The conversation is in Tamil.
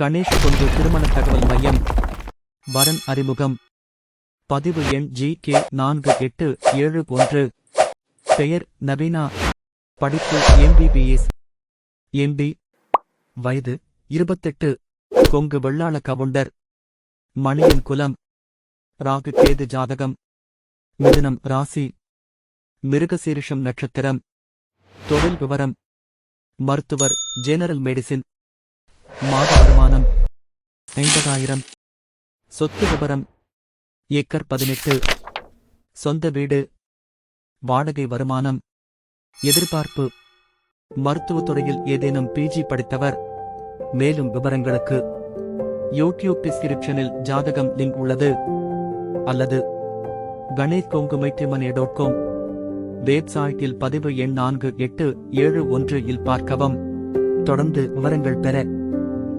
கணேஷ் கொண்டு திருமண தகவல் மையம். வரன் அறிமுகம். பதிவு எண் ஜி கே நான்கு எட்டு ஏழு ஒன்று. பெயர் நவீனா. படிப்பு எம்பிபிஎஸ் எம்பி வயது இருபத்தெட்டு. கொங்கு வெள்ளாள கவுண்டர். மணியின் குலம். ராகு கேது ஜாதகம். மிதுனம் ராசி. மிருகசீரிஷம் நட்சத்திரம். தொழில் விவரம். மருத்துவர் ஜெனரல் மெடிசின். மாத வருமானம் ஐம்பதாயிரம். சொத்து விபரம். ஏக்கர் பதினெட்டு. சொந்த வீடு. வாடகை வருமானம். எதிர்பார்ப்பு. மருத்துவத் துறையில் ஏதேனும் பிஜி படித்தவர். மேலும் விவரங்களுக்கு. யூடியூப் டிஸ்கிரிப்ஷனில் ஜாதகம் லிங்க் உள்ளது. அல்லது கணேஷ் கொங்குமைட்டிமனே டாட் காம் வெப்சைட்டில் பதிவு எண் நான்கு எட்டு ஏழு ஒன்று இல் பார்க்கவும். தொடர்ந்து விவரங்கள் பெற